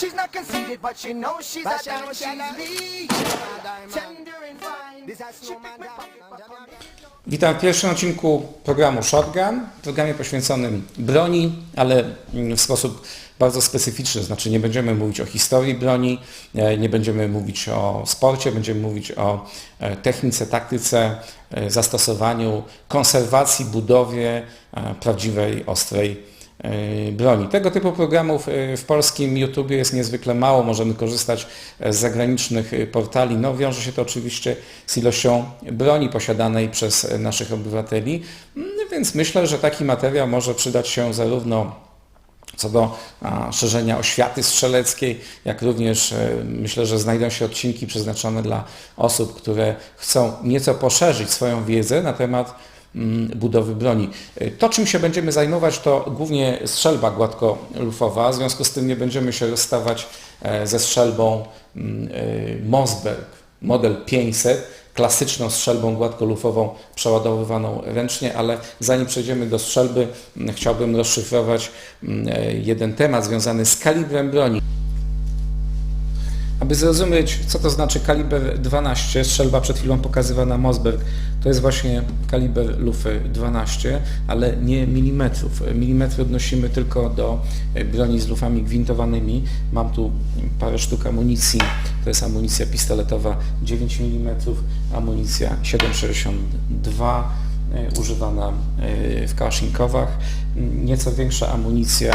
She's not conceited, but she knows she's But a she diamond. knows She's tender and fine. She picked my pocket, but Jamaica. Witam w pierwszym odcinku programu Shotgun, programie poświęconym broni, ale mm, w sposób bardzo specyficzny, znaczy nie będziemy mówić o historii broni, e, nie będziemy mówić o sporcie, będziemy mówić o e, technice, taktyce, e, zastosowaniu, konserwacji, budowie prawdziwej, ostrej broni. Tego typu programów e, w polskim YouTube jest niezwykle mało. Możemy korzystać e, z zagranicznych e, portali. No, wiąże się to oczywiście z ilością broni posiadanej przez e, naszych obywateli, Mm, więc myślę, że taki materiał może przydać się zarówno co do szerzenia oświaty strzeleckiej, jak również e, myślę, że znajdą się odcinki przeznaczone dla osób, które chcą nieco poszerzyć swoją wiedzę na temat budowy broni. E, To, czym się będziemy zajmować, to głównie strzelba gładkolufowa, w związku z tym nie będziemy się rozstawać e, ze strzelbą mm, e, Mossberg model 500, klasyczną strzelbą gładkolufową przeładowywaną ręcznie, ale zanim przejdziemy do strzelby, mm, chciałbym rozszyfrować mm, jeden temat związany z kalibrem broni. Aby zrozumieć, co to znaczy kaliber 12, strzelba przed chwilą pokazywana Mossberg, to jest właśnie kaliber lufy 12, ale nie milimetrów. Milimetry odnosimy tylko do e, broni z lufami gwintowanymi. Mam tu parę sztuk amunicji, to jest amunicja pistoletowa 9 mm, amunicja 7,62 e, używana e, w kałaszinkowach, nieco większa amunicja,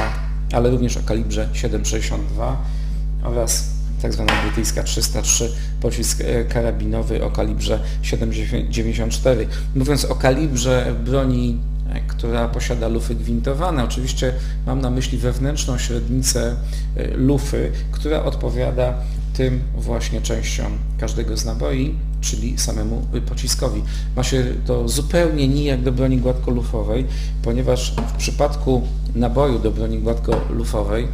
ale również o kalibrze 7,62 oraz tak zwana brytyjska 303, pocisk e, karabinowy o kalibrze 7,94. Mówiąc o kalibrze broni, e, która posiada lufy gwintowane, oczywiście mam na myśli wewnętrzną średnicę e, lufy, która odpowiada tym właśnie częściom każdego z naboi, czyli samemu pociskowi. Ma się to zupełnie nijak do broni gładkolufowej, ponieważ w przypadku naboju do broni gładkolufowej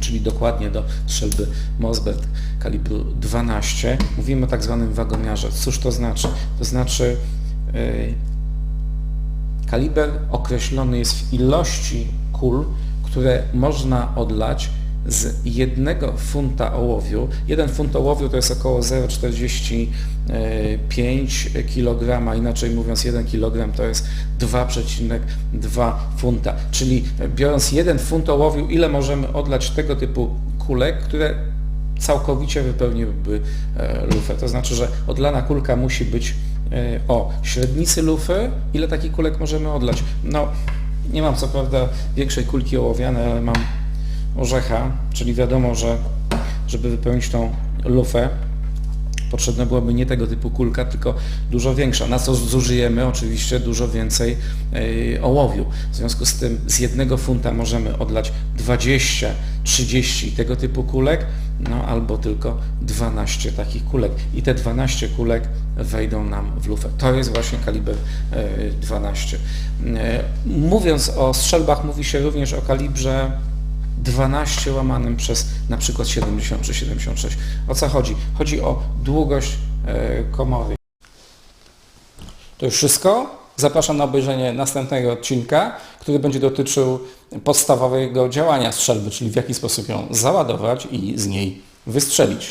czyli dokładnie do strzelby Mossberg kalibru 12. Mówimy o tak zwanym wagomiarze. Cóż to znaczy? To znaczy yy, kaliber określony jest w ilości kul, które można odlać z jednego funta ołowiu. Jeden funt ołowiu to jest około 0,45 kg, inaczej mówiąc 1 kg to jest 2,2 funta. Czyli biorąc 1 funt ołowiu, ile możemy odlać tego typu kulek, które całkowicie wypełniłyby e, lufę. To znaczy, że odlana kulka musi być e, o średnicy lufy. Ile takich kulek możemy odlać? No, nie mam co prawda większej kulki ołowianej, ale mam orzecha, czyli wiadomo, że żeby wypełnić tą lufę, potrzebna byłaby nie tego typu kulka, tylko dużo większa, na co zużyjemy oczywiście dużo więcej yy, ołowiu. W związku z tym z jednego funta możemy odlać 20, 30 tego typu kulek, no albo tylko 12 takich kulek. I te 12 kulek wejdą nam w lufę. To jest właśnie kaliber yy, 12. Yy, mówiąc o strzelbach, mówi się również o kalibrze 12 łamanym przez na przykład 70 czy 76. O co chodzi? Chodzi o długość e, komory. To już wszystko. Zapraszam na obejrzenie następnego odcinka, który będzie dotyczył podstawowego działania strzelby, czyli w jaki sposób ją załadować i z niej wystrzelić.